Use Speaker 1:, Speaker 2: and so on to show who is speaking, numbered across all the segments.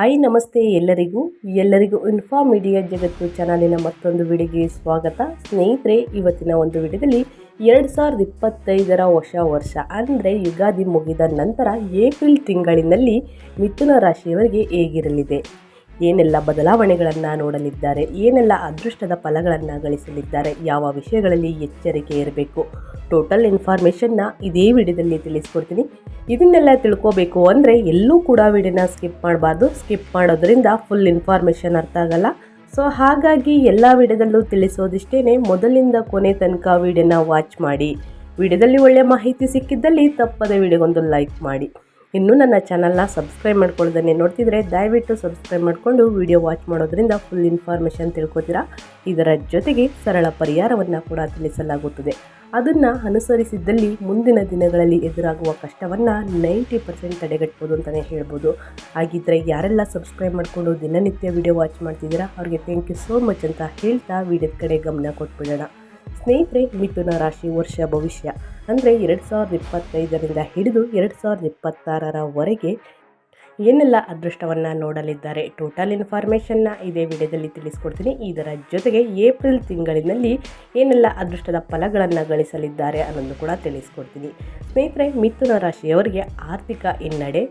Speaker 1: Hi, ನಮಸ್ತೆ ಎಲ್ಲರಿಗೂ. ಎಲ್ಲರಿಗೂ ಇನ್ಫಾ ಮೀಡಿಯಾ ಜಗತ್ತು ಚಾನಲಿನ ಮತ್ತೊಂದು ವಿಡಿಯೋಗೆ ಸ್ವಾಗತ. ಸ್ನೇಹಿತರೆ, ಇವತ್ತಿನ ಒಂದು ವಿಡಿಯೋದಲ್ಲಿ ಎರಡು ಸಾವಿರದ ಇಪ್ಪತ್ತೈದರ ಹೊಸ ವರ್ಷ, ಅಂದರೆ ಯುಗಾದಿ ಮುಗಿದ ನಂತರ ಏಪ್ರಿಲ್ ತಿಂಗಳಿನಲ್ಲಿ ಮಿಥುನ ರಾಶಿಯವರಿಗೆ ಹೇಗಿರಲಿದೆ? ಏನೆಲ್ಲ ಬದಲಾವಣೆಗಳನ್ನು ನೋಡಲಿದ್ದಾರೆ, ಏನೆಲ್ಲ ಅದೃಷ್ಟದ ಫಲಗಳನ್ನು ಗಳಿಸಲಿದ್ದಾರೆ, ಯಾವ ವಿಷಯಗಳಲ್ಲಿ ಎಚ್ಚರಿಕೆ ಇರಬೇಕು? ಟೋಟಲ್ ಇನ್ಫಾರ್ಮೇಷನ್ನ ಇದೇ ವಿಡಿಯೋದಲ್ಲಿ ತಿಳಿಸ್ಕೊಡ್ತೀನಿ. ಇದನ್ನೆಲ್ಲ ತಿಳ್ಕೋಬೇಕು ಅಂದರೆ ಎಲ್ಲೂ ಕೂಡ ವಿಡಿಯೋನ ಸ್ಕಿಪ್ ಮಾಡಬಾರ್ದು. ಸ್ಕಿಪ್ ಮಾಡೋದ್ರಿಂದ ಫುಲ್ ಇನ್ಫಾರ್ಮೇಷನ್ ಅರ್ಥ ಆಗಲ್ಲ. ಸೊ ಹಾಗಾಗಿ ಎಲ್ಲ ವಿಡಿಯೋದಲ್ಲೂ ತಿಳಿಸೋದಿಷ್ಟೇ ಮೊದಲಿಂದ ಕೊನೆ ತನಕ ವಿಡಿಯೋನ ವಾಚ್ ಮಾಡಿ. ವಿಡಿಯೋದಲ್ಲಿ ಒಳ್ಳೆಯ ಮಾಹಿತಿ ಸಿಕ್ಕಿದ್ದಲ್ಲಿ ತಪ್ಪದೆ ವಿಡಿಯೋಗೊಂದು ಲೈಕ್ ಮಾಡಿ. ಇನ್ನೂ ನನ್ನ ಚಾನಲ್ನ ಸಬ್ಸ್ಕ್ರೈಬ್ ಮಾಡ್ಕೊಳ್ಳೋದನ್ನೇ ನೋಡ್ತಿದ್ರೆ ದಯವಿಟ್ಟು ಸಬ್ಸ್ಕ್ರೈಬ್ ಮಾಡಿಕೊಂಡು ವಿಡಿಯೋ ವಾಚ್ ಮಾಡೋದ್ರಿಂದ ಫುಲ್ ಇನ್ಫಾರ್ಮೇಷನ್ ತಿಳ್ಕೊತೀರಾ? ಇದರ ಜೊತೆಗೆ ಸರಳ ಪರಿಹಾರವನ್ನು ಕೂಡ ತಿಳಿಸಲಾಗುತ್ತದೆ. ಅದನ್ನು ಅನುಸರಿಸಿದ್ದಲ್ಲಿ ಮುಂದಿನ ದಿನಗಳಲ್ಲಿ ಎದುರಾಗುವ ಕಷ್ಟವನ್ನು ನೈಂಟಿ ಪರ್ಸೆಂಟ್ ತಡೆಗಟ್ಬೋದು ಅಂತಲೇ ಹೇಳ್ಬೋದು. ಹಾಗಿದ್ದರೆ ಯಾರೆಲ್ಲ ಸಬ್ಸ್ಕ್ರೈಬ್ ಮಾಡಿಕೊಂಡು ದಿನನಿತ್ಯ ವಿಡಿಯೋ ವಾಚ್ ಮಾಡ್ತಿದ್ದೀರಾ? ಅವ್ರಿಗೆ ಥ್ಯಾಂಕ್ ಯು ಸೋ ಮಚ್ ಅಂತ ಹೇಳ್ತಾ ವಿಡಿಯೋದ ಕಡೆ ಗಮನ ಕೊಟ್ಬಿಡೋಣ. ಸ್ನೇಹಿತರೆ, ಮಿಥುನ ರಾಶಿ ವರ್ಷ ಭವಿಷ್ಯ. ಅಂದರೆ ಎರಡು ಸಾವಿರದ ಇಪ್ಪತ್ತೈದರಿಂದ ಹಿಡಿದು ಎರಡು ಸಾವಿರದ ಇಪ್ಪತ್ತಾರರವರೆಗೆ ಏನೆಲ್ಲ ಅದೃಷ್ಟವನ್ನು ನೋಡಲಿದ್ದಾರೆ? ಟೋಟಲ್ ಇನ್ಫಾರ್ಮೇಷನ್ನ ಇದೇ ವಿಡಿಯೋದಲ್ಲಿ ತಿಳಿಸ್ಕೊಡ್ತೀನಿ. ಇದರ ಜೊತೆಗೆ ಏಪ್ರಿಲ್ ತಿಂಗಳಿನಲ್ಲಿ ಏನೆಲ್ಲ ಅದೃಷ್ಟದ ಫಲಗಳನ್ನು ಗಳಿಸಲಿದ್ದಾರೆ ಅನ್ನೋದು ಕೂಡ ತಿಳಿಸ್ಕೊಡ್ತೀನಿ. ಸ್ನೇಹಿತರೆ, ಮಿಥುನ ರಾಶಿಯವರಿಗೆ ಆರ್ಥಿಕ ಹಿನ್ನಡೆ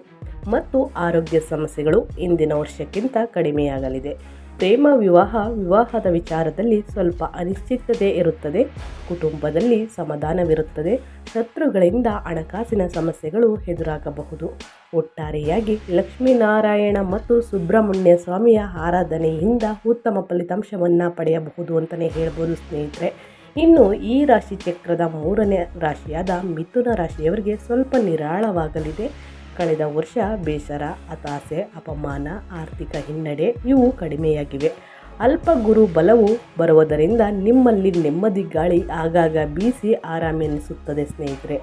Speaker 1: ಮತ್ತು ಆರೋಗ್ಯ ಸಮಸ್ಯೆಗಳು ಇಂದಿನ ವರ್ಷಕ್ಕಿಂತ ಕಡಿಮೆಯಾಗಲಿದೆ. ಪ್ರೇಮ ವಿವಾಹ, ವಿವಾಹದ ವಿಚಾರದಲ್ಲಿ ಸ್ವಲ್ಪ ಅನಿಶ್ಚಿತತೆ ಇರುತ್ತದೆ. ಕುಟುಂಬದಲ್ಲಿ ಸಮಾಧಾನವಿರುತ್ತದೆ. ಶತ್ರುಗಳಿಂದ ಹಣಕಾಸಿನ ಸಮಸ್ಯೆಗಳು ಎದುರಾಗಬಹುದು. ಒಟ್ಟಾರೆಯಾಗಿ ಲಕ್ಷ್ಮೀನಾರಾಯಣ ಮತ್ತು ಸುಬ್ರಹ್ಮಣ್ಯ ಸ್ವಾಮಿಯ ಆರಾಧನೆಯಿಂದ ಉತ್ತಮ ಫಲಿತಾಂಶವನ್ನು ಪಡೆಯಬಹುದು ಅಂತಲೇ ಹೇಳ್ಬೋದು ಸ್ನೇಹಿತರೆ. ಇನ್ನು ಈ ರಾಶಿ ಚಕ್ರದ ಮೂರನೇ ರಾಶಿಯಾದ ಮಿಥುನ ರಾಶಿಯವರಿಗೆ ಸ್ವಲ್ಪ ನಿರಾಳವಾಗಲಿದೆ. ಕಳೆದ ವರ್ಷ ಬೇಸರ, ಹತಾಸೆ, ಅಪಮಾನ, ಆರ್ಥಿಕ ಹಿನ್ನಡೆ ಇವು ಕಡಿಮೆಯಾಗಿವೆ. ಅಲ್ಪ ಗುರು ಬಲವು ಬರುವುದರಿಂದ ನಿಮ್ಮಲ್ಲಿ ನೆಮ್ಮದಿ ಗಾಳಿ ಆಗಾಗ ಬೀಸಿ ಆರಾಮೆನಿಸುತ್ತದೆ ಸ್ನೇಹಿತರೆ.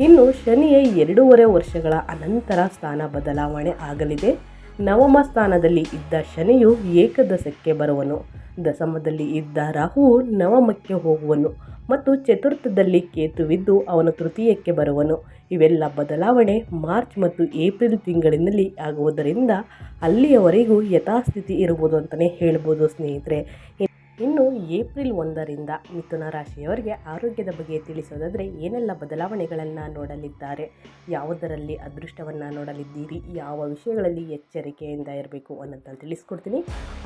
Speaker 1: ಇನ್ನು ಶನಿಯ ಎರಡೂವರೆ ವರ್ಷಗಳ ಅನಂತರ ಸ್ಥಾನ ಬದಲಾವಣೆ ಆಗಲಿದೆ. ನವಮ ಸ್ಥಾನದಲ್ಲಿ ಇದ್ದ ಶನಿಯು ಏಕದಶಕ್ಕೆ ಬರುವನು. ದಶಮದಲ್ಲಿ ಇದ್ದ ರಾಹು ನವಮಕ್ಕೆ ಹೋಗುವನು ಮತ್ತು ಚತುರ್ಥದಲ್ಲಿ ಕೇತುವಿದ್ದು ಅವನು ತೃತೀಯಕ್ಕೆ ಬರುವನು. ಇವೆಲ್ಲ ಬದಲಾವಣೆ ಮಾರ್ಚ್ ಮತ್ತು ಏಪ್ರಿಲ್ ತಿಂಗಳಿನಲ್ಲಿ ಆಗುವುದರಿಂದ ಅಲ್ಲಿಯವರೆಗೂ ಯಥಾಸ್ಥಿತಿ ಇರುವುದು ಅಂತಲೇ ಹೇಳ್ಬೋದು ಸ್ನೇಹಿತರೆ. ಇನ್ನು ಏಪ್ರಿಲ್ ಒಂದರಿಂದ ಮಿಥುನ ರಾಶಿಯವರಿಗೆ ಆರೋಗ್ಯದ ಬಗ್ಗೆ ತಿಳಿಸೋದಾದರೆ ಏನೆಲ್ಲ ಬದಲಾವಣೆಗಳನ್ನು ನೋಡಲಿದ್ದಾರೆ? ಯಾವುದರಲ್ಲಿ ಅದೃಷ್ಟವನ್ನು ನೋಡಲಿದ್ದೀರಿ? ಯಾವ ವಿಷಯಗಳಲ್ಲಿ ಎಚ್ಚರಿಕೆಯಿಂದ ಇರಬೇಕು ಅನ್ನೋದನ್ನು ತಿಳಿಸ್ಕೊಡ್ತೀನಿ.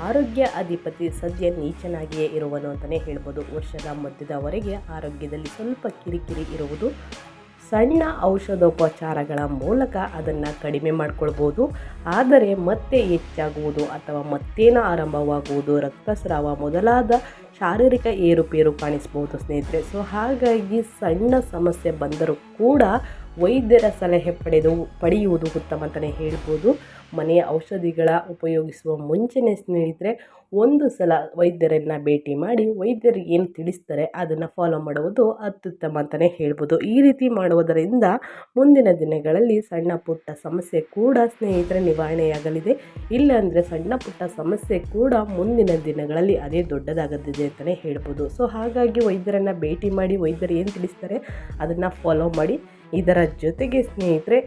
Speaker 1: ಆರೋಗ್ಯ ಅಧಿಪತಿ ಸದ್ಯ ನೀಚನಾಗಿಯೇ ಇರುವನು ಅಂತಲೇ ಹೇಳ್ಬೋದು. ವರ್ಷದ ಮಧ್ಯದವರೆಗೆ ಆರೋಗ್ಯದಲ್ಲಿ ಸ್ವಲ್ಪ ಕಿರಿಕಿರಿ ಇರುವುದು ಸಣ್ಣ ಔಷಧೋಪಚಾರಗಳ ಮೂಲಕ ಅದನ್ನು ಕಡಿಮೆ ಮಾಡಿಕೊಳ್ಬೋದು. ಆದರೆ ಮತ್ತೆ ಹೆಚ್ಚಾಗುವುದು ಅಥವಾ ಮತ್ತೇನ ಆರಂಭವಾಗುವುದು, ರಕ್ತಸ್ರಾವ ಮೊದಲಾದ ಶಾರೀರಿಕ ಏರುಪೇರು ಕಾಣಿಸ್ಬೋದು ಸ್ನೇಹಿತರೆ. ಸೊ ಹಾಗಾಗಿ ಸಣ್ಣ ಸಮಸ್ಯೆ ಬಂದರೂ ಕೂಡ ವೈದ್ಯರ ಸಲಹೆ ಪಡೆದು, ಪಡೆಯುವುದು ಉತ್ತಮ ಅಂತಲೇ ಹೇಳ್ಬೋದು. ಮನೆಯ ಔಷಧಿಗಳ ಉಪಯೋಗಿಸುವ ಮುಂಚೆನೇ ಸ್ನೇಹಿತರೆ ಒಂದು ಸಲ ವೈದ್ಯರನ್ನು ಭೇಟಿ ಮಾಡಿ ವೈದ್ಯರು ಏನು ತಿಳಿಸ್ತಾರೆ ಅದನ್ನು ಫಾಲೋ ಮಾಡುವುದು ಅತ್ಯುತ್ತಮ ಅಂತಲೇ ಹೇಳ್ಬೋದು. ಈ ರೀತಿ ಮಾಡುವುದರಿಂದ ಮುಂದಿನ ದಿನಗಳಲ್ಲಿ ಸಣ್ಣ ಪುಟ್ಟ ಸಮಸ್ಯೆ ಕೂಡ ಸ್ನೇಹಿತರೆ ನಿವಾರಣೆಯಾಗಲಿದೆ. ಇಲ್ಲಾಂದರೆ ಸಣ್ಣ ಪುಟ್ಟ ಸಮಸ್ಯೆ ಕೂಡ ಮುಂದಿನ ದಿನಗಳಲ್ಲಿ ಅದೇ ದೊಡ್ಡದಾಗದಿದೆ ಅಂತಲೇ ಹೇಳ್ಬೋದು. ಸೊ ಹಾಗಾಗಿ ವೈದ್ಯರನ್ನು ಭೇಟಿ ಮಾಡಿ ವೈದ್ಯರು ಏನು ತಿಳಿಸ್ತಾರೆ ಅದನ್ನು ಫಾಲೋ ಮಾಡಿ. ಇದರ ಜೊತೆಗೆ ಸ್ನೇಹಿತರೆ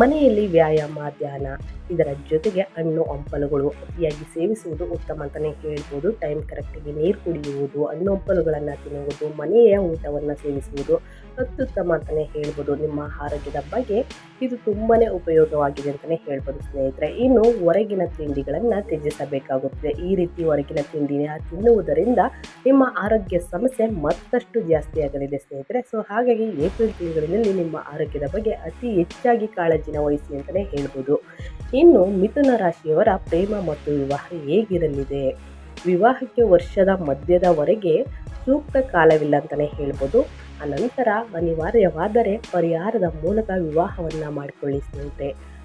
Speaker 1: ಮನೆಯಲ್ಲಿ ವ್ಯಾಯಾಮ, ಧ್ಯಾನ ಇದರ ಜೊತೆಗೆ ಹಣ್ಣು, ಹಂಪಲುಗಳು ಅತಿಯಾಗಿ ಸೇವಿಸುವುದು ಉತ್ತಮ ಅಂತಲೇ ಹೇಳ್ಬೋದು. ಟೈಮ್ ಕರೆಕ್ಟಿಗೆ ನೀರು ಕುಡಿಯುವುದು, ಹಣ್ಣು, ಹಂಪಲುಗಳನ್ನು ತಿನ್ನುವುದು, ಮನೆಯ ಊಟವನ್ನು ಸೇವಿಸುವುದು ಅತ್ಯುತ್ತಮ ಅಂತಲೇ ಹೇಳ್ಬೋದು. ನಿಮ್ಮ ಆರೋಗ್ಯದ ಬಗ್ಗೆ ಇದು ತುಂಬಾ ಉಪಯೋಗವಾಗಿದೆ ಅಂತಲೇ ಹೇಳ್ಬೋದು ಸ್ನೇಹಿತರೆ. ಇನ್ನು ಹೊರಗಿನ ತಿಂಡಿಗಳನ್ನು ತ್ಯಜಿಸಬೇಕಾಗುತ್ತದೆ. ಈ ರೀತಿ ಹೊರಗಿನ ತಿಂಡಿನ ತಿನ್ನುವುದರಿಂದ ನಿಮ್ಮ ಆರೋಗ್ಯ ಸಮಸ್ಯೆ ಮತ್ತಷ್ಟು ಜಾಸ್ತಿ ಆಗಲಿದೆ ಸ್ನೇಹಿತರೆ. ಸೊ ಹಾಗಾಗಿ ಏಪ್ರಿಲ್ ತಿಂಗಳಿನಲ್ಲಿ ನಿಮ್ಮ ಆರೋಗ್ಯದ ಬಗ್ಗೆ ಅತಿ ಹೆಚ್ಚಾಗಿ ಕಾಳಜಿನ ವಹಿಸಿ ಅಂತಲೇ ಹೇಳ್ಬೋದು. ಇನ್ನು ಮಿಥುನ ರಾಶಿಯವರ ಪ್ರೇಮ ಮತ್ತು ವಿವಾಹ ಹೇಗಿರಲಿದೆ? ವಿವಾಹಕ್ಕೆ ವರ್ಷದ ಮಧ್ಯದವರೆಗೆ ಸೂಕ್ತ ಕಾಲವಿಲ್ಲ ಅಂತಲೇ ಹೇಳ್ಬೋದು. ಅನಂತರ ಅನಿವಾರ್ಯವಾದರೆ ಪರಿಹಾರದ ಮೂಲಕ ವಿವಾಹವನ್ನು ಮಾಡಿಕೊಳ್ಳಿ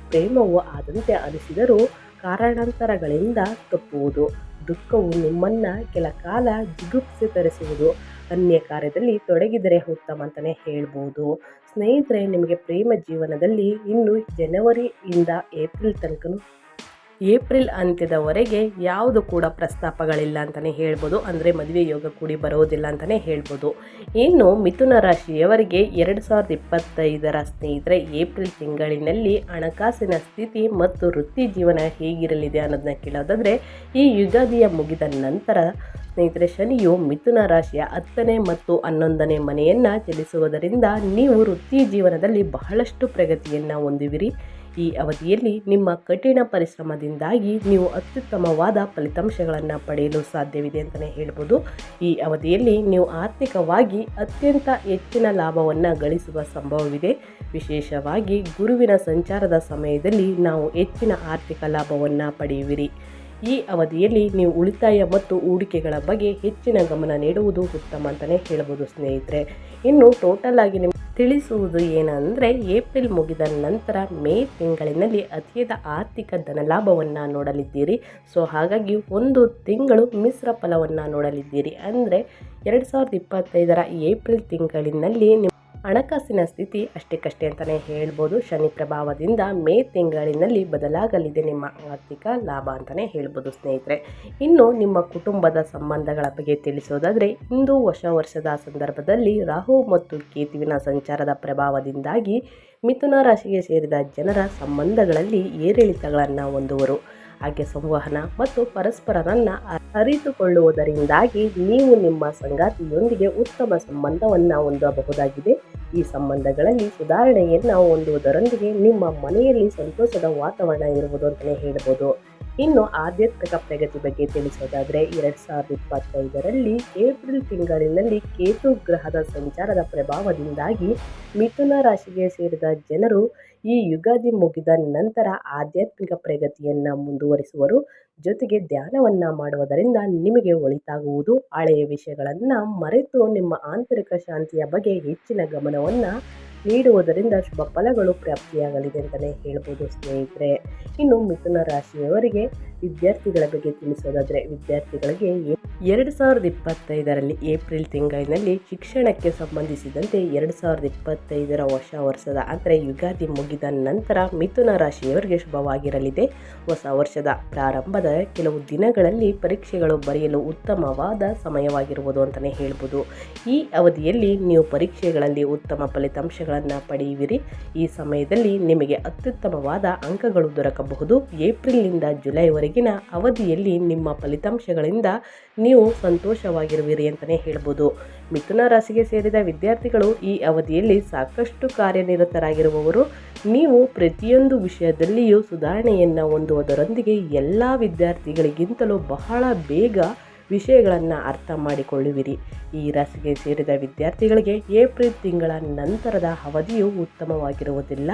Speaker 1: ಪ್ರೇಮವು ಆದಂತೆ ಅನಿಸಿದರೂ ಕಾರಣಾಂತರಗಳಿಂದ ತಪ್ಪುವುದು. ದುಃಖವು ನಿಮ್ಮನ್ನು ಕೆಲ ಕಾಲ ಜಿಗುಪ್ಸೆ ತರಿಸುವುದು. ಅನ್ಯ ಕಾರ್ಯದಲ್ಲಿ ತೊಡಗಿದರೆ ಉತ್ತಮ ಅಂತಲೇ ಹೇಳ್ಬೋದು. ಸ್ನೇಹಿತರೆ, ನಿಮಗೆ ಪ್ರೇಮ ಜೀವನದಲ್ಲಿ ಇನ್ನು ಜನವರಿಯಿಂದ ಏಪ್ರಿಲ್ ತನಕ ಏಪ್ರಿಲ್ ಅಂತ್ಯದವರೆಗೆ ಯಾವುದು ಕೂಡ ಪ್ರಸ್ತಾಪಗಳಿಲ್ಲ ಅಂತಲೇ ಹೇಳ್ಬೋದು. ಅಂದರೆ ಮದುವೆ ಯೋಗ ಕೂಡಿ ಬರೋದಿಲ್ಲ ಅಂತಲೇ ಹೇಳ್ಬೋದು. ಇನ್ನು ಮಿಥುನ ರಾಶಿಯವರಿಗೆ ಎರಡು ಸಾವಿರದ ಇಪ್ಪತ್ತೈದರ ಸ್ನೇಹಿತರೆ, ಏಪ್ರಿಲ್ ತಿಂಗಳಿನಲ್ಲಿ ಹಣಕಾಸಿನ ಸ್ಥಿತಿ ಮತ್ತು ವೃತ್ತಿ ಜೀವನ ಹೇಗಿರಲಿದೆ ಅನ್ನೋದನ್ನ ಕೇಳೋದಾದರೆ, ಈ ಯುಗಾದಿಯ ಮುಗಿದ ನಂತರ ಸ್ನೇಹಿತರೆ, ಶನಿಯು ಮಿಥುನ ರಾಶಿಯ ಹತ್ತನೇ ಮತ್ತು ಹನ್ನೊಂದನೇ ಮನೆಯನ್ನು ಚಲಿಸುವುದರಿಂದ ನೀವು ವೃತ್ತಿ ಜೀವನದಲ್ಲಿ ಬಹಳಷ್ಟು ಪ್ರಗತಿಯನ್ನು ಹೊಂದುವಿರಿ. ಈ ಅವಧಿಯಲ್ಲಿ ನಿಮ್ಮ ಕಠಿಣ ಪರಿಶ್ರಮದಿಂದಾಗಿ ನೀವು ಅತ್ಯುತ್ತಮವಾದ ಫಲಿತಾಂಶಗಳನ್ನು ಪಡೆಯಲು ಸಾಧ್ಯವಿದೆ ಅಂತಲೇ ಹೇಳ್ಬೋದು. ಈ ಅವಧಿಯಲ್ಲಿ ನೀವು ಆರ್ಥಿಕವಾಗಿ ಅತ್ಯಂತ ಹೆಚ್ಚಿನ ಲಾಭವನ್ನು ಗಳಿಸುವ ಸಂಭವವಿದೆ. ವಿಶೇಷವಾಗಿ ಗುರುವಿನ ಸಂಚಾರದ ಸಮಯದಲ್ಲಿ ನಾವು ಹೆಚ್ಚಿನ ಆರ್ಥಿಕ ಲಾಭವನ್ನು ಪಡೆಯುವಿರಿ. ಈ ಅವಧಿಯಲ್ಲಿ ನೀವು ಉಳಿತಾಯ ಮತ್ತು ಹೂಡಿಕೆಗಳ ಬಗ್ಗೆ ಹೆಚ್ಚಿನ ಗಮನ ನೀಡುವುದು ಉತ್ತಮ ಅಂತಲೇ ಹೇಳಬಹುದು ಸ್ನೇಹಿತರೆ. ಇನ್ನು ಟೋಟಲ್ ಆಗಿ ನಿಮ್ಗೆ ತಿಳಿಸುವುದು ಏನಂದರೆ, ಏಪ್ರಿಲ್ ಮುಗಿದ ನಂತರ ಮೇ ತಿಂಗಳಿನಲ್ಲಿ ಅತಿಯಾದ ಆರ್ಥಿಕ ಧನಲಾಭವನ್ನು ನೋಡಲಿದ್ದೀರಿ. ಸೊ, ಹಾಗಾಗಿ ಒಂದು ತಿಂಗಳು ಮಿಶ್ರ ಫಲವನ್ನು ನೋಡಲಿದ್ದೀರಿ. ಅಂದರೆ ಎರಡು ಸಾವಿರದ ಇಪ್ಪತ್ತೈದರ ಏಪ್ರಿಲ್ ತಿಂಗಳಿನಲ್ಲಿ ಹಣಕಾಸಿನ ಸ್ಥಿತಿ ಅಷ್ಟಕ್ಕಷ್ಟೇ ಅಂತಲೇ ಹೇಳ್ಬೋದು. ಶನಿ ಪ್ರಭಾವದಿಂದ ಮೇ ತಿಂಗಳಿನಲ್ಲಿ ಬದಲಾಗಲಿದೆ ನಿಮ್ಮ ಆರ್ಥಿಕ ಲಾಭ ಅಂತಲೇ ಹೇಳ್ಬೋದು ಸ್ನೇಹಿತರೆ. ಇನ್ನು ನಿಮ್ಮ ಕುಟುಂಬದ ಸಂಬಂಧಗಳ ಬಗ್ಗೆ ತಿಳಿಸೋದಾದರೆ, ಇಂದು ಹೊಸ ವರ್ಷದ ಸಂದರ್ಭದಲ್ಲಿ ರಾಹು ಮತ್ತು ಕೇತುವಿನ ಸಂಚಾರದ ಪ್ರಭಾವದಿಂದಾಗಿ ಮಿಥುನ ರಾಶಿಗೆ ಸೇರಿದ ಜನರ ಸಂಬಂಧಗಳಲ್ಲಿ ಏರಿಳಿತಗಳನ್ನು ಹೊಂದುವರು. ಹಾಗೆ ಸಂವಹನ ಮತ್ತು ಪರಸ್ಪರರನ್ನ ಅರಿತುಕೊಳ್ಳುವುದರಿಂದಾಗಿ ನೀವು ನಿಮ್ಮ ಸಂಗಾತಿಯೊಂದಿಗೆ ಉತ್ತಮ ಸಂಬಂಧವನ್ನು ಹೊಂದಬಹುದಾಗಿದೆ. ಈ ಸಂಬಂಧಗಳಲ್ಲಿ ಸುಧಾರಣೆಯನ್ನು ಹೊಂದುವುದರೊಂದಿಗೆ ನಿಮ್ಮ ಮನೆಯಲ್ಲಿ ಸಂತೋಷದ ವಾತಾವರಣ ಇರುವುದು ಅಂತಲೇ ಹೇಳ್ಬೋದು. ಇನ್ನು ಆಧ್ಯಾತ್ಮಿಕ ಪ್ರಗತಿ ಬಗ್ಗೆ ತಿಳಿಸೋದಾದರೆ ಎರಡು ಸಾವಿರದ ಇಪ್ಪತ್ತೈದರಲ್ಲಿ ಏಪ್ರಿಲ್ ತಿಂಗಳಿನಲ್ಲಿ ಕೇತು ಗ್ರಹದ ಸಂಚಾರದ ಪ್ರಭಾವದಿಂದಾಗಿ ಮಿಥುನ ರಾಶಿಗೆ ಸೇರಿದ ಜನರು ಈ ಯುಗಾದಿ ಮುಗಿದ ನಂತರ ಆಧ್ಯಾತ್ಮಿಕ ಪ್ರಗತಿಯನ್ನು ಮುಂದುವರಿಸುವರು. ಜೊತೆಗೆ ಧ್ಯಾನವನ್ನು ಮಾಡುವುದರಿಂದ ನಿಮಗೆ ಒಳಿತಾಗುವುದು. ಹಳೆಯ ವಿಷಯಗಳನ್ನು ಮರೆತು ನಿಮ್ಮ ಆಂತರಿಕ ಶಾಂತಿಯ ಬಗ್ಗೆ ಹೆಚ್ಚಿನ ಗಮನವನ್ನು ನೀಡುವುದರಿಂದ ಶುಭ ಫಲಗಳು ಪ್ರಾಪ್ತಿಯಾಗಲಿದೆ ಅಂತಲೇ ಹೇಳ್ಬೋದು ಸ್ನೇಹಿತರೆ. ಇನ್ನು ಮಿಥುನ ರಾಶಿಯವರಿಗೆ ವಿದ್ಯಾರ್ಥಿಗಳ ಬಗ್ಗೆ ತಿಳಿಸೋದಾದರೆ ವಿದ್ಯಾರ್ಥಿಗಳಿಗೆ ಎರಡು ಸಾವಿರದ ಇಪ್ಪತ್ತೈದರಲ್ಲಿ ಏಪ್ರಿಲ್ ತಿಂಗಳಿನಲ್ಲಿ ಶಿಕ್ಷಣಕ್ಕೆ ಸಂಬಂಧಿಸಿದಂತೆ ಎರಡು ಸಾವಿರದ ಇಪ್ಪತ್ತೈದರ ಹೊಸ ವರ್ಷದ ಅಂದರೆ ಯುಗಾದಿ ಮುಗಿದ ನಂತರ ಮಿಥುನ ರಾಶಿಯವರಿಗೆ ಶುಭವಾಗಿರಲಿದೆ. ಹೊಸ ವರ್ಷದ ಪ್ರಾರಂಭದ ಕೆಲವು ದಿನಗಳಲ್ಲಿ ಪರೀಕ್ಷೆಗಳು ಬರೆಯಲು ಉತ್ತಮವಾದ ಸಮಯವಾಗಿರುವುದು ಅಂತಲೇ ಹೇಳ್ಬೋದು. ಈ ಅವಧಿಯಲ್ಲಿ ನೀವು ಪರೀಕ್ಷೆಗಳಲ್ಲಿ ಉತ್ತಮ ಫಲಿತಾಂಶಗಳನ್ನು ಪಡೆಯುವಿರಿ. ಈ ಸಮಯದಲ್ಲಿ ನಿಮಗೆ ಅತ್ಯುತ್ತಮವಾದ ಅಂಕಗಳು ದೊರಕಬಹುದು. ಏಪ್ರಿಲ್ನಿಂದ ಜುಲೈವರೆಗಿನ ಅವಧಿಯಲ್ಲಿ ನಿಮ್ಮ ಫಲಿತಾಂಶಗಳಿಂದ ನೀವು ಸಂತೋಷವಾಗಿರುವಿರಿ ಅಂತಲೇ ಹೇಳ್ಬೋದು. ಮಿಥುನ ರಾಶಿಗೆ ಸೇರಿದ ವಿದ್ಯಾರ್ಥಿಗಳು ಈ ಅವಧಿಯಲ್ಲಿ ಸಾಕಷ್ಟು ಕಾರ್ಯನಿರತರಾಗಿರುವವರು. ನೀವು ಪ್ರತಿಯೊಂದು ವಿಷಯದಲ್ಲಿಯೂ ಸುಧಾರಣೆಯನ್ನು ಹೊಂದುವುದರೊಂದಿಗೆ ಎಲ್ಲ ವಿದ್ಯಾರ್ಥಿಗಳಿಗಿಂತಲೂ ಬಹಳ ಬೇಗ ವಿಷಯಗಳನ್ನು ಅರ್ಥ ಮಾಡಿಕೊಳ್ಳುವಿರಿ. ಈ ರಾಶಿಗೆ ಸೇರಿದ ವಿದ್ಯಾರ್ಥಿಗಳಿಗೆ ಏಪ್ರಿಲ್ ತಿಂಗಳ ನಂತರದ ಅವಧಿಯು ಉತ್ತಮವಾಗಿರುವುದಿಲ್ಲ.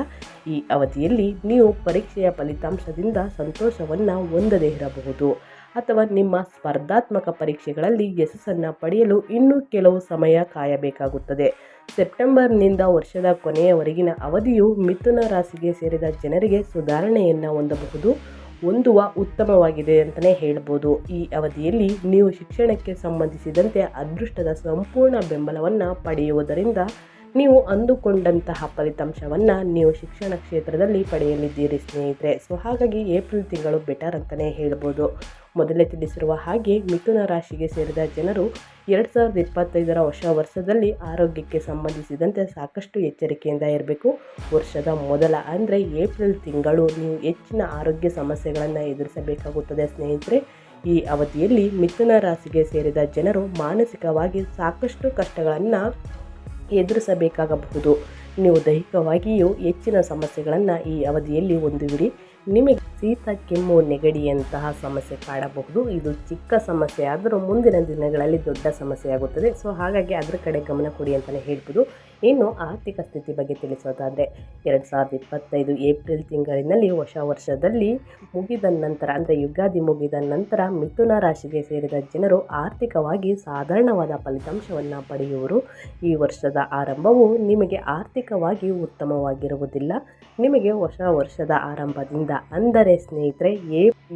Speaker 1: ಈ ಅವಧಿಯಲ್ಲಿ ನೀವು ಪರೀಕ್ಷೆಯ ಫಲಿತಾಂಶದಿಂದ ಸಂತೋಷವನ್ನು ಹೊಂದದೇ ಇರಬಹುದು. ಅಥವಾ ನಿಮ್ಮ ಸ್ಪರ್ಧಾತ್ಮಕ ಪರೀಕ್ಷೆಗಳಲ್ಲಿ ಯಶಸ್ಸನ್ನು ಪಡೆಯಲು ಇನ್ನೂ ಕೆಲವು ಸಮಯ ಕಾಯಬೇಕಾಗುತ್ತದೆ. ಸೆಪ್ಟೆಂಬರ್ನಿಂದ ವರ್ಷದ ಕೊನೆಯವರೆಗಿನ ಅವಧಿಯು ಮಿಥುನ ರಾಶಿಗೆ ಸೇರಿದ ಜನರಿಗೆ ಸುಧಾರಣೆಯನ್ನು ಹೊಂದಬಹುದು. ಹೊಂದುವ ಉತ್ತಮವಾಗಿದೆ ಅಂತಲೇ ಹೇಳ್ಬೋದು. ಈ ಅವಧಿಯಲ್ಲಿ ನೀವು ಶಿಕ್ಷಣಕ್ಕೆ ಸಂಬಂಧಿಸಿದಂತೆ ಅದೃಷ್ಟದ ಸಂಪೂರ್ಣ ಬೆಂಬಲವನ್ನು ಪಡೆಯುವುದರಿಂದ ನೀವು ಅಂದುಕೊಂಡಂತಹ ಫಲಿತಾಂಶವನ್ನು ನೀವು ಶಿಕ್ಷಣ ಕ್ಷೇತ್ರದಲ್ಲಿ ಪಡೆಯಲಿದ್ದೀರಿ ಸ್ನೇಹಿತರೆ. ಸೊ ಹಾಗಾಗಿ ಏಪ್ರಿಲ್ ತಿಂಗಳು ಬೆಟರ್ ಅಂತಲೇ ಹೇಳ್ಬೋದು. ಮೊದಲೇ ತಿಳಿಸಿರುವ ಹಾಗೆ ಮಿಥುನ ರಾಶಿಗೆ ಸೇರಿದ ಜನರು ಎರಡು ಸಾವಿರದ ಇಪ್ಪತ್ತೈದರ ಹೊಸ ವರ್ಷದಲ್ಲಿ ಆರೋಗ್ಯಕ್ಕೆ ಸಂಬಂಧಿಸಿದಂತೆ ಸಾಕಷ್ಟು ಎಚ್ಚರಿಕೆಯಿಂದ ಇರಬೇಕು. ವರ್ಷದ ಮೊದಲ ಅಂದರೆ ಏಪ್ರಿಲ್ ತಿಂಗಳು ನೀವು ಹೆಚ್ಚಿನ ಆರೋಗ್ಯ ಸಮಸ್ಯೆಗಳನ್ನು ಎದುರಿಸಬೇಕಾಗುತ್ತದೆ ಸ್ನೇಹಿತರೆ. ಈ ಅವಧಿಯಲ್ಲಿ ಮಿಥುನ ರಾಶಿಗೆ ಸೇರಿದ ಜನರು ಮಾನಸಿಕವಾಗಿ ಸಾಕಷ್ಟು ಕಷ್ಟಗಳನ್ನು ಎದುರಿಸಬೇಕಾಗಬಹುದು. ನೀವು ದೈಹಿಕವಾಗಿಯೂ ಹೆಚ್ಚಿನ ಸಮಸ್ಯೆಗಳನ್ನು ಈ ಅವಧಿಯಲ್ಲಿ ಹೊಂದುವಿರಿ ನಿಮಗೆ ಶೀತ ಕೆಮ್ಮು ನೆಗಡಿಯಂತಹ ಸಮಸ್ಯೆ ಕಾಡಬಹುದು. ಇದು ಚಿಕ್ಕ ಸಮಸ್ಯೆ ಆದರೂ ಮುಂದಿನ ದಿನಗಳಲ್ಲಿ ದೊಡ್ಡ ಸಮಸ್ಯೆ ಆಗುತ್ತದೆ. ಸೊ, ಹಾಗಾಗಿ ಅದರ ಕಡೆ ಗಮನ ಕೊಡಿ ಅಂತಲೇ ಹೇಳ್ಬೋದು. ಇನ್ನು ಆರ್ಥಿಕ ಸ್ಥಿತಿ ಬಗ್ಗೆ ತಿಳಿಸೋದಾದರೆ, ಎರಡು ಸಾವಿರದ ಇಪ್ಪತ್ತೈದು ಏಪ್ರಿಲ್ ತಿಂಗಳಿನಲ್ಲಿ ಹೊಸ ವರ್ಷದಲ್ಲಿ ಮುಗಿದ ನಂತರ, ಅಂದರೆ ಯುಗಾದಿ ಮುಗಿದ ನಂತರ ಮಿಥುನ ರಾಶಿಗೆ ಸೇರಿದ ಜನರು ಆರ್ಥಿಕವಾಗಿ ಸಾಧಾರಣವಾದ ಫಲಿತಾಂಶವನ್ನು ಪಡೆಯುವರು. ಈ ವರ್ಷದ ಆರಂಭವು ನಿಮಗೆ ಆರ್ಥಿಕವಾಗಿ ಉತ್ತಮವಾಗಿರುವುದಿಲ್ಲ. ನಿಮಗೆ ಹೊಸ ವರ್ಷದ ಆರಂಭದಿಂದ ಅಂದರೆ ಸ್ನೇಹಿತರೆ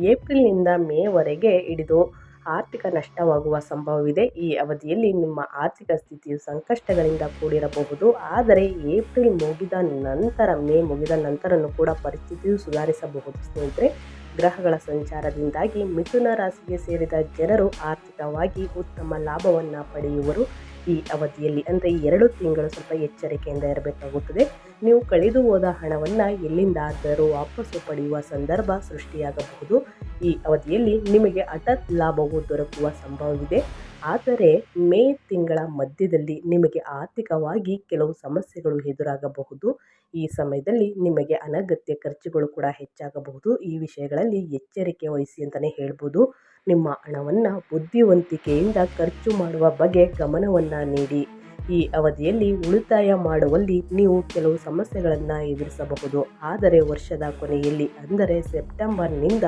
Speaker 1: ಏಪ್ರಿಲ್ನಿಂದ ಮೇವರೆಗೆ ಹಿಡಿದು ಆರ್ಥಿಕ ನಷ್ಟವಾಗುವ ಸಂಭವವಿದೆ. ಈ ಅವಧಿಯಲ್ಲಿ ನಿಮ್ಮ ಆರ್ಥಿಕ ಸ್ಥಿತಿಯು ಸಂಕಷ್ಟಗಳಿಂದ ಕೂಡಿರಬಹುದು. ಆದರೆ ಏಪ್ರಿಲ್ ಮುಗಿದ ನಂತರ, ಮೇ ಮುಗಿದ ನಂತರನೂ ಕೂಡ ಪರಿಸ್ಥಿತಿಯು ಸುಧಾರಿಸಬಹುದು ಸ್ನೇಹಿತರೆ. ಗ್ರಹಗಳ ಸಂಚಾರದಿಂದಾಗಿ ಮಿಥುನ ರಾಶಿಗೆ ಸೇರಿದ ಜನರು ಆರ್ಥಿಕವಾಗಿ ಉತ್ತಮ ಲಾಭವನ್ನು ಪಡೆಯುವರು. ಈ ಅವಧಿಯಲ್ಲಿ ಅಂದರೆ ಎರಡು ತಿಂಗಳು ಸ್ವಲ್ಪ ಎಚ್ಚರಿಕೆಯಿಂದ ಇರಬೇಕಾಗುತ್ತದೆ. ನೀವು ಕಳೆದು ಹೋದ ಹಣವನ್ನು ಎಲ್ಲಿಂದಾದರೂ ವಾಪಸ್ಸು ಪಡೆಯುವ ಸಂದರ್ಭ ಸೃಷ್ಟಿಯಾಗಬಹುದು. ಈ ಅವಧಿಯಲ್ಲಿ ನಿಮಗೆ ಹಠಾತ್ ಲಾಭವು ದೊರಕುವ ಸಂಭವವಿದೆ. ಆದರೆ ಮೇ ತಿಂಗಳ ಮಧ್ಯದಲ್ಲಿ ನಿಮಗೆ ಆರ್ಥಿಕವಾಗಿ ಕೆಲವು ಸಮಸ್ಯೆಗಳು ಎದುರಾಗಬಹುದು. ಈ ಸಮಯದಲ್ಲಿ ನಿಮಗೆ ಅನಗತ್ಯ ಖರ್ಚುಗಳು ಕೂಡ ಹೆಚ್ಚಾಗಬಹುದು. ಈ ವಿಷಯಗಳಲ್ಲಿ ಎಚ್ಚರಿಕೆ ವಹಿಸಿ ಅಂತಲೇ ಹೇಳ್ಬೋದು. ನಿಮ್ಮ ಹಣವನ್ನು ಬುದ್ಧಿವಂತಿಕೆಯಿಂದ ಖರ್ಚು ಮಾಡುವ ಬಗ್ಗೆ ಗಮನವನ್ನು ನೀಡಿ. ಈ ಅವಧಿಯಲ್ಲಿ ಉಳಿತಾಯ ಮಾಡುವಲ್ಲಿ ನೀವು ಕೆಲವು ಸಮಸ್ಯೆಗಳನ್ನು ಎದುರಿಸಬಹುದು. ಆದರೆ ವರ್ಷದ ಕೊನೆಯಲ್ಲಿ, ಅಂದರೆ ಸೆಪ್ಟೆಂಬರ್ನಿಂದ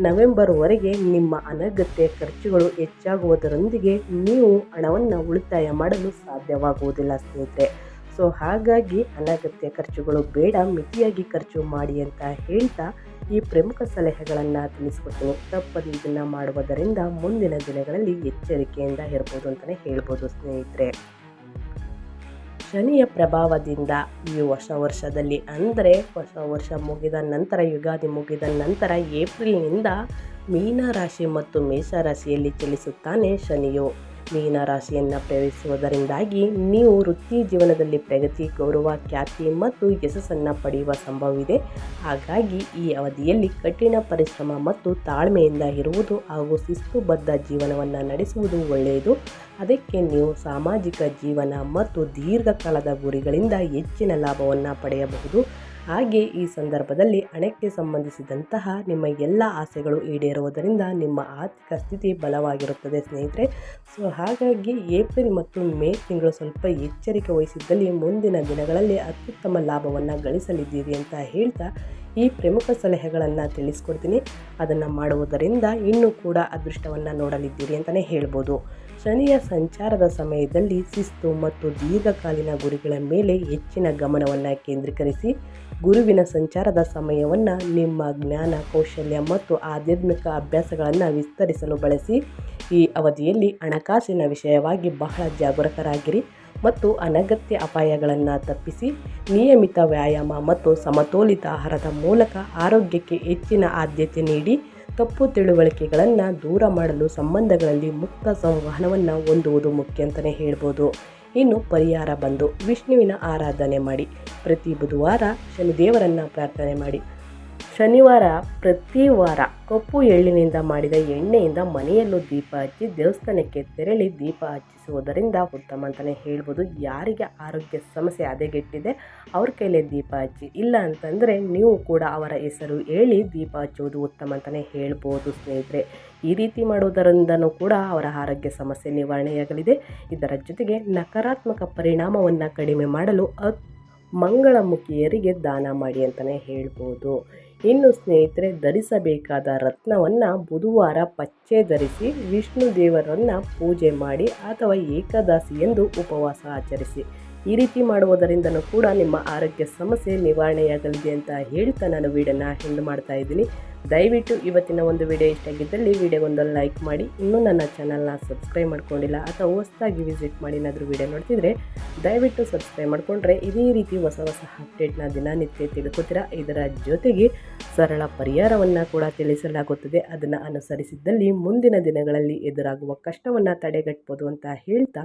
Speaker 1: ನವೆಂಬರ್ವರೆಗೆ ನಿಮ್ಮ ಅನಗತ್ಯ ಖರ್ಚುಗಳು ಹೆಚ್ಚಾಗುವುದರೊಂದಿಗೆ ನೀವು ಹಣವನ್ನು ಉಳಿತಾಯ ಮಾಡಲು ಸಾಧ್ಯವಾಗುವುದಿಲ್ಲ ಸ್ನೇಹಿತರೆ. ಸೊ, ಹಾಗಾಗಿ ಅನಗತ್ಯ ಖರ್ಚುಗಳು ಬೇಡ, ಮಿತಿಯಾಗಿ ಖರ್ಚು ಮಾಡಿ ಅಂತ ಹೇಳ್ತಾ ಈ ಪ್ರಮುಖ ಸಲಹೆಗಳನ್ನು ತಿಳಿಸ್ಕೊಡ್ತೀನಿ. ತಪ್ಪದೆ ಇದನ್ನು ಮಾಡುವುದರಿಂದ ಮುಂದಿನ ದಿನಗಳಲ್ಲಿ ಎಚ್ಚರಿಕೆಯಿಂದ ಇರ್ಬೋದು ಅಂತಲೇ ಹೇಳ್ಬೋದು ಸ್ನೇಹಿತರೆ. ಶನಿಯ ಪ್ರಭಾವದಿಂದ ಈ ಹೊಸ ವರ್ಷದಲ್ಲಿ ಅಂದರೆ ಹೊಸ ವರ್ಷ ಮುಗಿದ ನಂತರ, ಯುಗಾದಿ ಮುಗಿದ ನಂತರ ಏಪ್ರಿಲ್ನಿಂದ ಮೀನ ರಾಶಿ ಮತ್ತು ಮೇಷರಾಶಿಯಲ್ಲಿ ಚಲಿಸುತ್ತಾನೆ ಶನಿಯು. ಮೀನ ರಾಶಿಯನ್ನು ಪ್ರವೇಶಿಸುವುದರಿಂದಾಗಿ ನೀವು ವೃತ್ತಿ ಜೀವನದಲ್ಲಿ ಪ್ರಗತಿ, ಗೌರವ, ಖ್ಯಾತಿ ಮತ್ತು ಯಶಸ್ಸನ್ನು ಪಡೆಯುವ ಸಂಭವವಿದೆ. ಹಾಗಾಗಿ ಈ ಅವಧಿಯಲ್ಲಿ ಕಠಿಣ ಪರಿಶ್ರಮ ಮತ್ತು ತಾಳ್ಮೆಯಿಂದ ಇರುವುದು ಹಾಗೂ ಶಿಸ್ತುಬದ್ಧ ಜೀವನವನ್ನು ನಡೆಸುವುದು ಒಳ್ಳೆಯದು. ಅದಕ್ಕೆ ನೀವು ಸಾಮಾಜಿಕ ಜೀವನ ಮತ್ತು ದೀರ್ಘಕಾಲದ ಗುರಿಗಳಿಂದ ಹೆಚ್ಚಿನ ಲಾಭವನ್ನು ಪಡೆಯಬಹುದು. ಹಾಗೆ ಈ ಸಂದರ್ಭದಲ್ಲಿ ಹಣಕ್ಕೆ ಸಂಬಂಧಿಸಿದಂತಹ ನಿಮ್ಮ ಎಲ್ಲ ಆಸೆಗಳು ಈಡೇರುವುದರಿಂದ ನಿಮ್ಮ ಆರ್ಥಿಕ ಸ್ಥಿತಿ ಬಲವಾಗಿರುತ್ತದೆ ಸ್ನೇಹಿತರೆ. ಸೊ ಹಾಗಾಗಿ ಏಪ್ರಿಲ್ ಮತ್ತು ಮೇ ತಿಂಗಳು ಸ್ವಲ್ಪ ಎಚ್ಚರಿಕೆ ವಹಿಸಿದ್ದಲ್ಲಿ ಮುಂದಿನ ದಿನಗಳಲ್ಲಿ ಅತ್ಯುತ್ತಮ ಲಾಭವನ್ನು ಗಳಿಸಲಿದ್ದೀರಿ ಅಂತ ಹೇಳ್ತಾ ಈ ಪ್ರಮುಖ ಸಲಹೆಗಳನ್ನು ತಿಳಿಸ್ಕೊಡ್ತೀನಿ. ಅದನ್ನು ಮಾಡುವುದರಿಂದ ಇನ್ನೂ ಕೂಡ ಅದೃಷ್ಟವನ್ನು ನೋಡಲಿದ್ದೀರಿ ಅಂತಲೇ ಹೇಳ್ಬೋದು. ಶನಿಯ ಸಂಚಾರದ ಸಮಯದಲ್ಲಿ ಶಿಸ್ತು ಮತ್ತು ದೀರ್ಘಕಾಲೀನ ಗುರಿಗಳ ಮೇಲೆ ಹೆಚ್ಚಿನ ಗಮನವನ್ನು ಕೇಂದ್ರೀಕರಿಸಿ ಗುರುವಿನ ಸಂಚಾರದ ಸಮಯವನ್ನು ನಿಮ್ಮ ಜ್ಞಾನ, ಕೌಶಲ್ಯ ಮತ್ತು ಆಧ್ಯಾತ್ಮಿಕ ಅಭ್ಯಾಸಗಳನ್ನು ವಿಸ್ತರಿಸಲು ಬಳಸಿ ಈ ಅವಧಿಯಲ್ಲಿ ಹಣಕಾಸಿನ ವಿಷಯವಾಗಿ ಬಹಳ ಜಾಗರೂಕರಾಗಿರಿ ಮತ್ತು ಅನಗತ್ಯ ಅಪಾಯಗಳನ್ನು ತಪ್ಪಿಸಿ ನಿಯಮಿತ ವ್ಯಾಯಾಮ ಮತ್ತು ಸಮತೋಲಿತ ಆಹಾರದ ಮೂಲಕ ಆರೋಗ್ಯಕ್ಕೆ ಹೆಚ್ಚಿನ ಆದ್ಯತೆ ನೀಡಿ ತಪ್ಪು ತಿಳುವಳಿಕೆಗಳನ್ನು ದೂರ ಮಾಡಲು ಸಂಬಂಧಗಳಲ್ಲಿ ಮುಕ್ತ ಸಂವಹನವನ್ನು ಹೊಂದುವುದು ಮುಖ್ಯ ಅಂತಲೇ ಹೇಳ್ಬೋದು. ಇನ್ನು ಪರಿಹಾರ ಬಂದು ವಿಷ್ಣುವಿನ ಆರಾಧನೆ ಮಾಡಿ. ಪ್ರತಿ ಬುಧವಾರ ಶನಿದೇವರನ್ನು ಪ್ರಾರ್ಥನೆ ಮಾಡಿ. ಶನಿವಾರ ಪ್ರತಿ ವಾರ ಕಪ್ಪು ಎಳ್ಳಿನಿಂದ ಮಾಡಿದ ಎಣ್ಣೆಯಿಂದ ಮನೆಯಲ್ಲೂ ದೀಪ ಹಚ್ಚಿ ದೇವಸ್ಥಾನಕ್ಕೆ ತೆರಳಿ ದೀಪ ಹಚ್ಚಿಸುವುದರಿಂದ ಉತ್ತಮ ಅಂತಲೇ ಹೇಳ್ಬೋದು. ಯಾರಿಗೆ ಆರೋಗ್ಯ ಸಮಸ್ಯೆ ಹದಗೆಟ್ಟಿದೆ ಅವ್ರ ಕೈಲೇ ದೀಪ ಹಚ್ಚಿ. ಇಲ್ಲ ಅಂತಂದರೆ ನೀವು ಕೂಡ ಅವರ ಹೆಸರು ಹೇಳಿ ದೀಪ ಹಚ್ಚುವುದು ಉತ್ತಮ ಅಂತಲೇ ಹೇಳ್ಬೋದು ಸ್ನೇಹಿತರೆ. ಈ ರೀತಿ ಮಾಡುವುದರಿಂದನೂ ಕೂಡ ಅವರ ಆರೋಗ್ಯ ಸಮಸ್ಯೆ ನಿವಾರಣೆಯಾಗಲಿದೆ. ಇದರ ಜೊತೆಗೆ ನಕಾರಾತ್ಮಕ ಪರಿಣಾಮವನ್ನು ಕಡಿಮೆ ಮಾಡಲು ಮಂಗಳಮುಖಿಯರಿಗೆ ದಾನ ಮಾಡಿ ಅಂತಲೇ ಹೇಳ್ಬೋದು. ಇನ್ನು ಸ್ನೇಹಿತರೆ, ಧರಿಸಬೇಕಾದ ರತ್ನವನ್ನು ಬುಧವಾರ ಪಚ್ಚೆ ಧರಿಸಿ ವಿಷ್ಣು ದೇವರನ್ನು ಪೂಜೆ ಮಾಡಿ ಅಥವಾ ಏಕದಾಸಿ ಎಂದು ಉಪವಾಸ ಆಚರಿಸಿ. ಈ ರೀತಿ ಮಾಡುವುದರಿಂದನೂ ಕೂಡ ನಿಮ್ಮ ಆರೋಗ್ಯ ಸಮಸ್ಯೆ ನಿವಾರಣೆಯಾಗಲಿದೆ ಅಂತ ಹೇಳ್ತಾ ನಾನು ವೀಡಿಯೋನ ಹೆಂಡ್ ಮಾಡ್ತಾ ಇದ್ದೀನಿ. ದಯವಿಟ್ಟು ಇವತ್ತಿನ ಒಂದು ವಿಡಿಯೋ ಇಷ್ಟ ಆಗಿದ್ದಲ್ಲಿ ವಿಡಿಯೋಗೊಂದು ಲೈಕ್ ಮಾಡಿ. ಇನ್ನೂ ನನ್ನ ಚಾನಲ್ನ ಸಬ್ಸ್ಕ್ರೈಬ್ ಮಾಡ್ಕೊಂಡಿಲ್ಲ ಅಥವಾ ಹೊಸದಾಗಿ ವಿಸಿಟ್ ಮಾಡಿ ಏನಾದರೂ ವಿಡಿಯೋ ನೋಡ್ತಿದ್ರೆ ದಯವಿಟ್ಟು ಸಬ್ಸ್ಕ್ರೈಬ್ ಮಾಡಿಕೊಂಡ್ರೆ ಇದೇ ರೀತಿ ಹೊಸ ಹೊಸ ಅಪ್ಡೇಟ್ನ ದಿನನಿತ್ಯ ತಿಳ್ಕೊತೀರಾ. ಇದರ ಜೊತೆಗೆ ಸರಳ ಪರಿಹಾರವನ್ನು ಕೂಡ ತಿಳಿಸಲಾಗುತ್ತದೆ. ಅದನ್ನು ಅನುಸರಿಸಿದ್ದಲ್ಲಿ ಮುಂದಿನ ದಿನಗಳಲ್ಲಿ ಎದುರಾಗುವ ಕಷ್ಟವನ್ನು ತಡೆಗಟ್ಬೋದು ಅಂತ ಹೇಳ್ತಾ